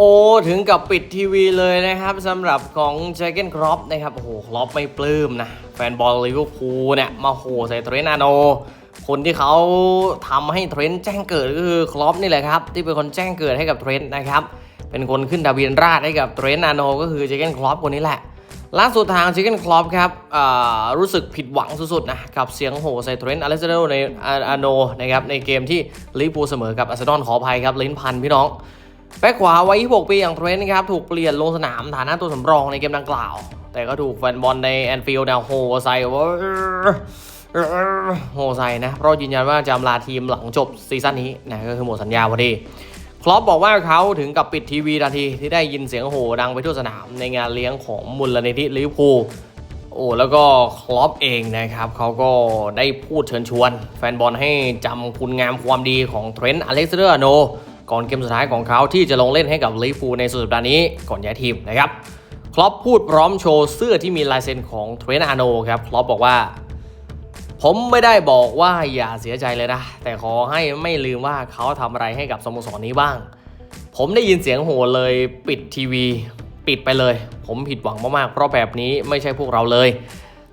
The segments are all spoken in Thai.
โอ้ถึงกับปิดทีวีเลยนะครับสำหรับของเจเกนครอปนะครับโอ้โหครอปไม่ปลื้มนะ แฟนบอลลิเวอร์พูลเนี่ยมาโหใส่เทรนต์อาโน คนที่เขาทำให้เทรนต์แจ้งเกิดก็คือครอปนี่แหละครับ ที่เป็นคนแจ้งเกิดให้กับเทรนต์นะครับ เป็นคนขึ้นทะเบียนราษฎร์ให้กับเทรนต์อาโน ก็คือเจเกนครอปคนนี้แหละล่าสุดทางเจเกนคลอปครับรู้สึกผิดหวังสุดๆนะกับเสียงโห่ใส่เทรนต์อเล็กซานโดในอาโนนะครับในเกมที่ลิเวอร์พูลเสมอกับอาร์เซนอลขออภัยครับลิ้นพันพี่น้อง แบ็คขวาวัย26ปีอย่างเทรนต์นะครับถูกเปลี่ยนลงสนามฐานะตัวสำรองในเกมดังกล่าว แต่ก็ถูกแฟนบอลในแอนฟิลด์แนวโฮใส่ว่าโฮใส่นะเพราะยืนยันว่าจะลาทีมหลังจบซีซั่นนี้นะก็คือหมดสัญญาพอดีคลอปบอกว่าเขาถึงกับปิดทีวีทันทีที่ได้ยินเสียงโหดังไปทั่วสนามในงานเลี้ยงของมูลนิธิลิเวอร์พูลโอ้แล้วก็คลอปเองนะครับเขาก็ได้พูดเชิญชวน แฟนบอลให้จำคุณงามความดีของเทรนต์อเล็กซานเดอร์โน ก่อนเกมสุดท้ายของเขาที่จะลงเล่นให้กับลิเวอร์พูในสุดสัปดาห์นี้ก่อนย้ายทีมนะครับคลอปพูดพร้อมโชว์เสื้อที่มีลายเซ็นของเทรนอาโนครับคลอปบอกว่า ผมไม่ได้บอกว่าอย่าเสียใจเลยนะ แต่ขอให้ไม่ลืมว่าเขาทำอะไรให้กับสโมสรนี้บ้าง ผมได้ยินเสียงโห่เลยปิดทีวี ปิดไปเลย ผมผิดหวังมากๆเพราะแบบนี้ไม่ใช่พวกเราเลย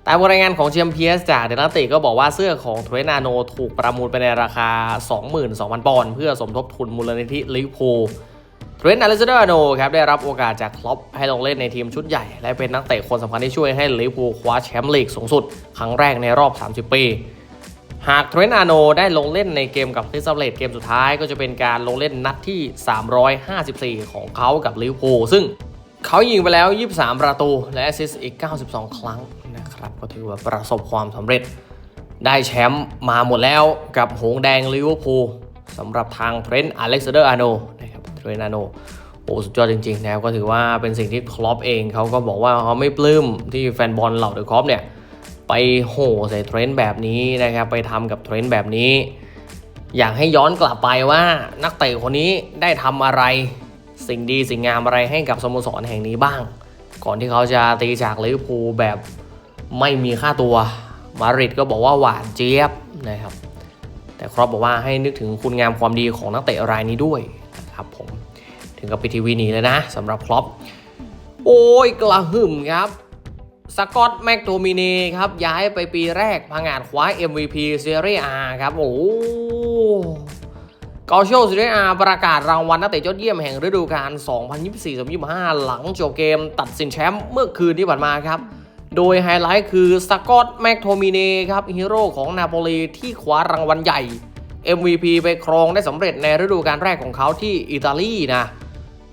ตามรายงานของเชียมเพียสจากเดนาติก็บอกว่าเสื้อของเทรนาโนถูกประมูลไปในราคา 22,000 ปอนด์เพื่อสมทบทุนมูลนิธิลิเวอร์พูเทรนต์อเลซเดอร์โนครับได้รับโอกาสจากคลอปให้ลงเล่นในทีมชุดใหญ่ และเป็นนักเตะคนสำคัญที่ช่วยให้ลิเวอร์พูลคว้าแชมป์ลีกสูงสุด ครั้งแรกในรอบ 30 ปี หากเทรนต์อาโนได้ลงเล่นในเกมกับคริสตัลเลตเกมสุดท้ายก็จะเป็นการลงเล่นนัดที่ 354 ของเขากับลิเวอร์พูลซึ่งเขายิงไปแล้ว 23 ประตูและแอสซิสต์อีก 92 ครั้ง นะครับก็ถือว่าประสบความสำเร็จ ได้แชมป์มาหมดแล้วกับหงแดงลิเวอร์พูลสำหรับทางเทรนต์อเล็กซานเดอร์อาโนนะครับเทรนต์อาโนโอ้สุดยอดจริงๆนะครับก็ถือว่าเป็นสิ่งที่คลอปเองเขาก็บอกว่าเขาไม่ปลื้มที่แฟนบอลเหล่าเดอะคลอปเนี่ยไปโห่ใส่เทรนด์แบบนี้นะครับไปทำกับเทรนด์แบบนี้ อยากให้ย้อนกลับไปว่านักเตะคนนี้ได้ทำอะไร สิ่งดีสิ่งงามอะไรให้กับสโมสรแห่งนี้บ้าง ก่อนที่เขาจะตีจากลิเวอร์พูลแบบ ไม่มีค่าตัว มาริดก็บอกว่าหวานเจี๊ยบนะครับ แต่ครอปบอกว่าให้นึกถึงคุณงามความดีของนักเตะรายนี้ด้วยนะครับผม ถึงกับปิทีวีหนีเลยนะสำหรับครอปโอ้ยกระหึ่มครับสกอตแม็กโทมินีครับ ย้ายไปปีแรกพังงาดคว้า MVP เซเรียอาครับ โอ้กอลโชเซเรียอาประกาศรางวัลนักเตะยอดเยี่ยมแห่งฤดูกาล 2024-2025 หลังจบเกมตัดสินแชมป์เมื่อคืนที่ผ่านมาครับ โดยไฮไลท์คือสกอตแม็กโทมินีครับฮีโร่ของนาโปลีที่คว้ารางวัลใหญ่ MVP ไปครองได้สำเร็จในฤดูกาลแรกของเขาที่อิตาลีนะ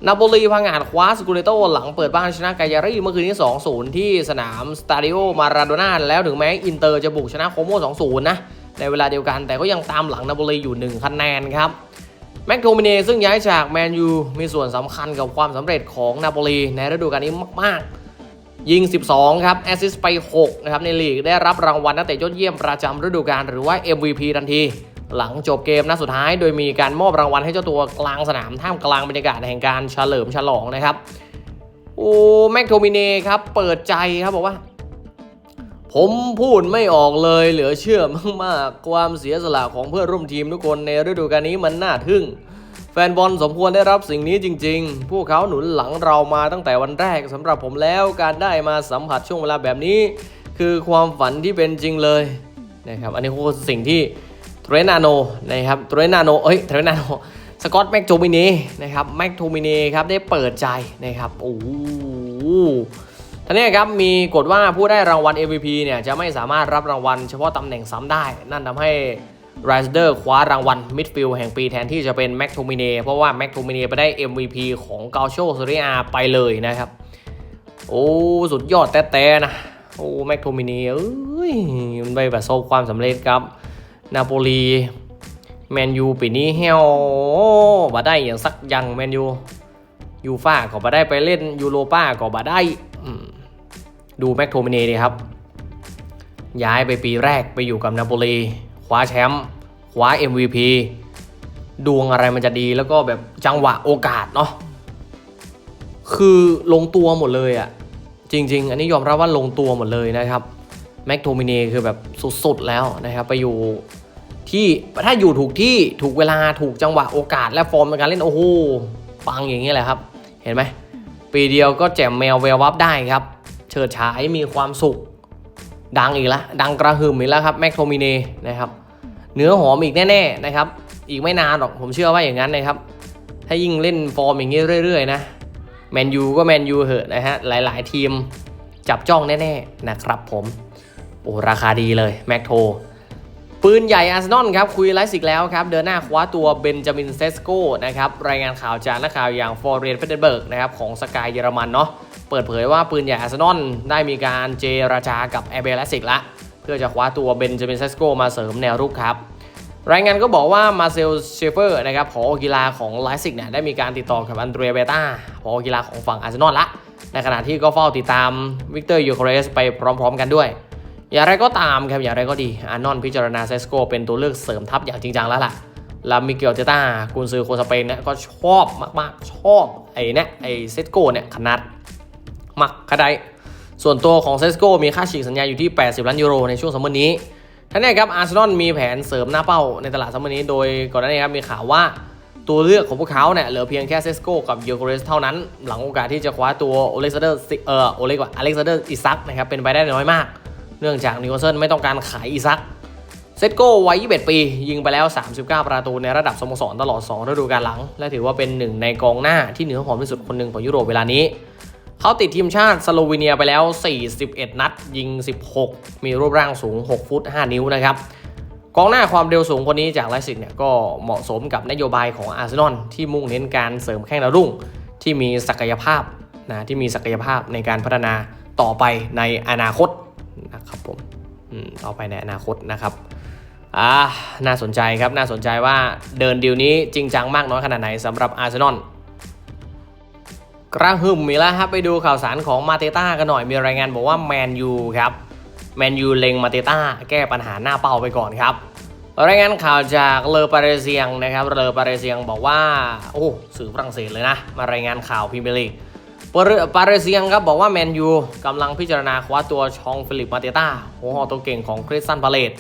นาโปลีพังงาดคว้าสกูเรโตหลังเปิดบ้านชนะกายารีเมื่อคืนนี้2-0 ที่สนามสตาดิโอมาราโดน่าแล้วถึงแม้อินเตอร์จะบุกชนะโคโม2-0 นะ ในเวลาเดียวกันแต่ก็ยังตามหลังนาโปลีอยู่ 1 คะแนนครับแม็กโทมิเนซึ่งย้ายจากแมนยูมีส่วนสำคัญกับความสำเร็จของนาโปลีในฤดูกาลนี้มากๆ ยิง 12 ครับ แอสซิสต์ไป 6 นะครับ ในลีกได้รับรางวัลนักเตะยอดเยี่ยมประจำฤดูกาลหรือว่า MVP ทันที หลังจบเกมนัดสุดท้าย โดยมีการมอบรางวัลให้เจ้าตัวกลางสนามท่ามกลางบรรยากาศแห่งการเฉลิมฉลองนะครับ โอ้แม็กโทมิเน่ครับ เปิดใจครับบอกว่า ผมพูดไม่ออกเลยเหลือเชื่อมากๆ ความเสียสละของเพื่อนร่วมทีมทุกคนในฤดูกาลนี้มันน่าทึ่ง แฟนบอลสมควรได้รับสิ่งนี้จริง ๆ พวกเขาหนุนหลังเรามาตั้งแต่วันแรกสำหรับผมแล้วการได้มาสัมผัสช่วงเวลาแบบนี้ คือความฝันที่เป็นจริงเลยนะครับอันนี้คือสิ่งที่เทรนาโนนะครับเทรนาโนเอ้ยเทรนาโนสกอตแม็กโทมินีนะครับแม็กโทมินีครับได้เปิดใจนะครับโอ้ท่านี้ครับมีกฎว่าผู้ได้รางวัล MVP เนี่ยจะไม่สามารถรับรางวัลเฉพาะตำแหน่งซ้ำได้ นั่นทำให้ ไรสเดอร์คว้ารางวัลมิดฟิลด์แห่งปีแทนที่จะเป็นแม็กโทมิเนเพราะว่าแม็กโทมิเนไปได้ MVP ของกาโชเซเรียไปเลยนะครับ โอ้ สุดยอดแต่แต่นะ โอ้แม็กโทมิเนเอ้ย มันไปประสบความสำเร็จครับ นาโปลี แมนยูปีนี้เฮลบ่ได้อย่างสักยังแมนยูยูฟ่าก็บ่ได้ไปเล่นยูโรป้าก็บ่ได้ ดูแม็กโทมิเนดีครับ ย้ายไปปีแรกไปอยู่กับนาโปลี คว้าแชมป์คว้า MVP ดวงอะไรมันจะดีแล้วก็แบบจังหวะโอกาสเนาะคือลงตัวหมดเลยอะจริง ๆ อันนี้ยอมรับว่าลงตัวหมดเลยนะครับแม็กโทมิเน่คือแบบสุดๆแล้วนะครับไปอยู่ที่ถ้าอยู่ถูกที่ถูกเวลาถูกจังหวะโอกาส และฟอร์มในการเล่นโอ้โหปังอย่างนี้แหละครับ เห็นไหมปีเดียวก็แจมแมวแวววับได้ครับ เฉิดฉายมีความสุข ดังอีกแล้วดังกระหึ่มอีกแล้วครับแม็กโทมิเนนะครับ เนื้อหอมอีกแน่ๆนะครับ อีกไม่นานหรอกผมเชื่อว่าอย่างนั้นนะครับ ถ้ายิ่งเล่นฟอร์มอย่างนี้เรื่อยๆนะแมนยูก็แมนยูเหอะนะฮะหลายๆ ทีมจับจ้องแน่ๆนะครับผมโอ้ราคาดีเลยแม็กโทปืนใหญ่อาร์เซนอลครับ คุยไลฟ์สิกแล้วครับ เดินหน้าคว้าตัวเบนจามินเซสโกนะครับ รายงานข่าวจากนักข่าวอย่างฟอร์เรียนเฟเดเบิร์กนะครับ ของสกายเยอรมันเนาะเปิดเผยว่าปืนใหญ่อาร์เซนอลได้มีการเจราจากับแอร์เบลสิกละ เพื่อจะคว้าตัวเบนจามินเซสโกมาเสริมแนวรุกครับรายงานก็บอกว่ามาเซลเชฟเฟอร์นะครับผอกีฬาของไลฟ์สิกเนี่ยได้มีการติดต่อกับอันเดรียเบต้าผอกีฬาของฝั่งอาร์เซนอลละ ในขณะที่ก็เฝ้าติดตามวิกเตอร์ยูเครสไปพร้อมๆกันด้วย อย่างไรก็ตามครับอย่างไรก็ดีอานอนพิจารณาเซสโกเป็นตัวเลือกเสริมทัพอย่างจริงจังแล้วล่ะลามิเกลเตต้ากุนซือโคนสเปนเนี่ยก็ชอบมากๆชอบไอ้เนี่ยไอ้เซสโกเนี่ยขนาดมักขนาด ส่วนตัวของเซสโกมีค่าฉีกสัญญาอยู่ที่ 80 ล้านยูโรในช่วงซัมเมอร์นี้ท่านนี้ครับอาร์เซนอลมีแผนเสริมหน้าเป้าในตลาดซัมเมอร์นี้ โดยก่อนหน้านี้ครับมีข่าวว่าตัวเลือกของพวกเขาเนี่ยเหลือเพียงแค่เซสโกกับยูโคเรสเท่านั้น หลังโอกาสที่จะคว้าตัวโอเล็กซานเดอร์เอ่อโอเล็กว่าอเล็กซานเดอร์อิซักนะครับเป็นไปได้น้อยมาก เนื่องจากนิวคาสเซิลไม่ต้องการขายอีซักเซตโก้วัย 21 ปี ยิงไปแล้ว 39 ประตูในระดับสโมสรตลอด 2 ฤดูกาลหลัง และถือว่าเป็นหนึ่งในกองหน้าที่เหนือหอมที่สุดคนหนึ่งของยุโรปเวลานี้ เขาติดทีมชาติสโลวีเนียไปแล้ว 41 นัด ยิง 16 มีรูปร่างสูง 6 ฟุต 5 นิ้วนะครับกองหน้าความเร็วสูงคนนี้จากไลซิกเนี่ยก็เหมาะสมกับนโยบายของอาร์เซนอลที่มุ่งเน้นการเสริมแข้งดาวรุ่ง ที่มีศักยภาพนะที่มีศักยภาพในการพัฒนาต่อไปในอนาคตนะครับผมอืมต่อไปในอนาคตนะครับอ่าน่าสนใจครับน่าสนใจว่าเดินดีลนี้จริงจังมากน้อยขนาดไหนสำหรับอาร์เซนอล กระหึ่มมีแล้วครับไปดูข่าวสารของมาเตต้ากันหน่อยมีรายงานบอกว่าแมนยูครับแมนยูเล็งมาเตต้าแก้ปัญหาหน้าเป้าไปก่อนครับรายงานข่าวจากเลอปาเรเซียงนะครับเลอปาเรเซียงบอกว่าโอ้สื่อฝรั่งเศสเลยนะ มารายงานข่าวพรีเมียร์ลีกปาเรเซียงครับบอกว่าแมนยูกำลังพิจารณาคว้าตัวชองฟิลิปมาเตต้าหัวหอตัวเก่งของคริสตันพาเลต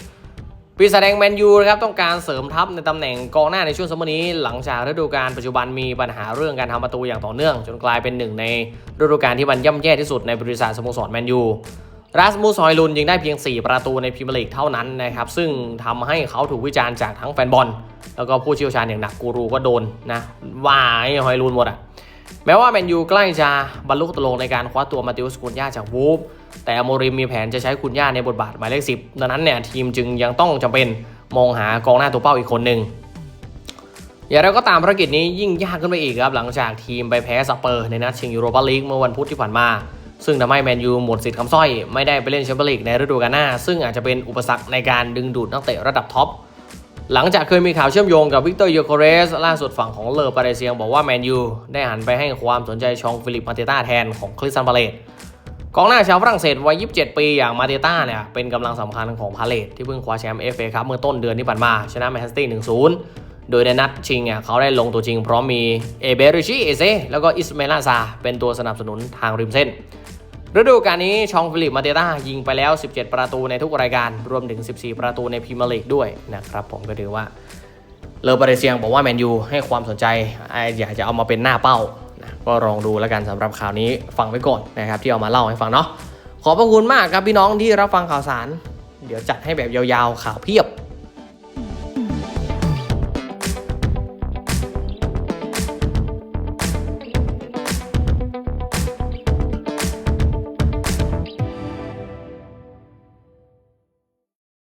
ปีศาจแดงแมนยูนะครับต้องการเสริมทัพในตำแหน่งกองหน้าในช่วงซัมเมอร์นี้หลังจากฤดูกาลปัจจุบันมีปัญหาเรื่องการทำประตูอย่างต่อเนื่อง จนกลายเป็นหนึ่งในฤดูกาลที่มันย่ำแย่ที่สุดในบริษัทสโมสรแมนยูราสมูสฮอยลุนยิงได้เพียง 4 ประตูในพรีเมียร์ลีกเท่านั้นนะครับซึ่งทำให้เขาถูกวิจารณ์จากทั้งแฟนบอล แล้วก็ผู้เชี่ยวชาญอย่างหนักกูรูก็โดนนะว่าไอ้ฮอยลุนหมดอะ แม้ว่าแมนยูใกล้จะบรรลุตกลงในการคว้าตัวมาติอุสกุนย่าจากวูฟแต่อโมริมมีแผนจะใช้คุณย่าในบทบาทหมายเลขสิบดังนั้นเนี่ยทีมจึงยังต้องจำเป็นมองหากองหน้าตัวเป้าอีกคนหนึ่งอย่างไรก็ตามภารกิจนี้ยิ่งยากขึ้นไปอีกครับ หลังจากทีมไปแพ้สเปอร์ในนัดชิงยูโรปาลีกเมื่อวันพุธที่ผ่านมา ซึ่งทำให้แมนยูหมดสิทธิ์คำสร้อย ไม่ได้ไปเล่นแชมเปี้ยนลีกในฤดูกาลหน้า ซึ่งอาจจะเป็นอุปสรรคในการดึงดูดนักเตะระดับท็อป หลังจากเคยมีข่าวเชื่อมโยงกับวิกเตอร์ยูโคเรส ล่าสุดฝั่งของเลอปาเรเซียงบอกว่าแมนยูได้หันไปให้ความสนใจชองฟิลิปมาเตต้าแทนของคริสตันพาเลตกองหน้าชาวฝรั่งเศสวัย 27 ปีอย่างมาเตต้าเนี่ยเป็นกำลังสำคัญของพาเลตที่เพิ่งคว้าแชมป์เอฟเอคัพเมื่อต้นเดือนที่ผ่านมา ชนะแมนเชสเตอร์1-0 โดยในนัดชิงอะเขาได้ลงตัวจริงพร้อมมีเอเบริชิเอเซแล้วก็อิสเมลาซาเป็นตัวสนับสนุนทางริมเส้น ฤดูกาลนี้ชองฟิลิปมาเตต้ายิงไปแล้ว 17 ประตูในทุกรายการ รวมถึง 14 ประตูในพรีเมียร์ลีกด้วยนะครับผมก็ถือว่าเลอปาเรเซียงบอกว่าแมนยูให้ความสนใจอยากจะเอามาเป็นหน้าเป้านะก็ลองดูแล้วกันสำหรับข่าวนี้ฟังไว้ก่อนนะครับที่เอามาเล่าให้ฟังเนาะขอบพระคุณมากครับพี่น้องที่รับฟังข่าวสาร เดี๋ยวจัดให้แบบยาวๆข่าวเพียบ